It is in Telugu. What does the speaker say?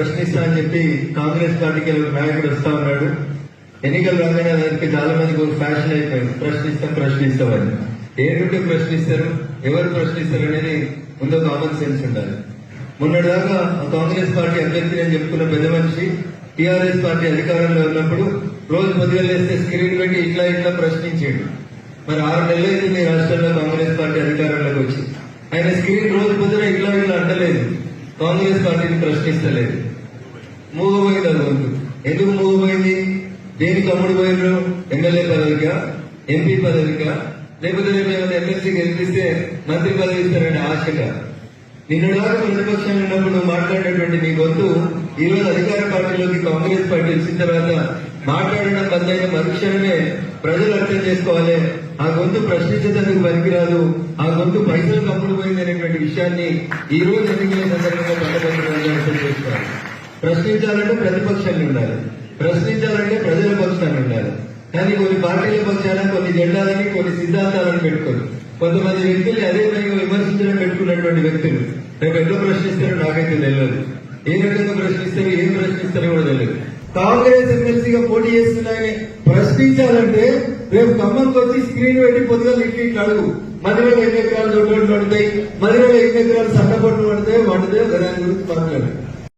ప్రశ్నిస్తా అని చెప్పి కాంగ్రెస్ పార్టీకి నాయకుడు వస్తా ఉన్నాడు. ఎన్నికలు రాగానే దానికి చాలా మందికి ఒక ఫ్యాషన్ అయిపోయింది. ప్రశ్నిస్తాం ప్రశ్నిస్తామని ఏంటంటే ప్రశ్నిస్తారు? ఎవరు ప్రశ్నిస్తారు అనేది ముందు కామన్ సెన్స్ ఉండాలి. మొన్నటిదాకా ఆ కాంగ్రెస్ పార్టీ అభ్యర్థి అని చెప్పుకున్న పెద్ద మనిషి టీఆర్ఎస్ పార్టీ అధికారంలో ఉన్నప్పుడు రోజు పొద్దుగా స్క్రీన్ పెట్టి ఇట్లా ఇట్లా ప్రశ్నించాడు. మరి ఆరు నెలలైంది మీ రాష్ట్రంలో కాంగ్రెస్ పార్టీ అధికారంలోకి వచ్చి. ఆయన స్క్రీన్ రోజు పొద్దున ఇట్లా ఇట్లా అంటలేదు. కాంగ్రెస్ పార్టీని ప్రశ్నిస్తలేదు. మూగపోయింది అది ఎందుకు మూగపోయింది దేనికి అమ్ముడు పోయినరు? ఎమ్మెల్యే పదవిక? ఎంపీ పదవిక? లేకపోతే రేపు ఏమైనా ఎమ్మెల్సీ గెలిపిస్తే మంత్రి పదవి ఇస్తారనే ఆశగా? నిన్నటిదాకా ప్రతిపక్షంలో ఉన్నప్పుడు మాట్లాడేటువంటి నీ గొంతు ఈ రోజు అధికార పార్టీలోకి కాంగ్రెస్ పార్టీ వచ్చిన తర్వాత మాట్లాడడం బందైన మరుక్షణమే ప్రజలు అర్థం చేసుకోవాలి. ఆ గొంతు ప్రశ్నించేందుకు పనికిరాదు. ఆ గొంతు పైసలు కమ్ముడు పోయింది అనేటువంటి విషయాన్ని ఈ రోజు ఎన్నికల సందర్భంగా ప్రశ్నించాలంటే ప్రతిపక్షాన్ని ఉండాలి. ప్రశ్నించాలంటే ప్రజల పక్షాన్ని ఉండాలి. కానీ కొన్ని పార్టీల పక్షాన కొన్ని జెండాలని కొన్ని సిద్ధాంతాలను పెట్టుకోరు. కొంతమంది వ్యక్తుల్ని అదే పనిగా విమర్శించడం పెట్టుకున్నటువంటి వ్యక్తులు. రేపు ఎన్నో ప్రశ్నిస్తారో నాకైతే తెలియదు. ఏ రకంగా ప్రశ్నిస్తారు ఏం ప్రశ్నిస్తారో కూడా తెలియదు. కాంగ్రెస్ ఎమ్మెల్సీగా పోటీ చేస్తున్నాయని ప్రశ్నించాలంటే రేపు ఖమ్మంకి వచ్చి స్క్రీన్ పెట్టి పొద్దుగా ఇట్లు ఇట్లా అడుగు. మధ్యలో ఎన్ని ఎకరాలు దొడ్డు పడతాయి? మధ్యలో ఎన్ని ఎకరాలు సన్నపొట్లు పడతాయి వండుతాయి దాని గురించి మాట్లాడారు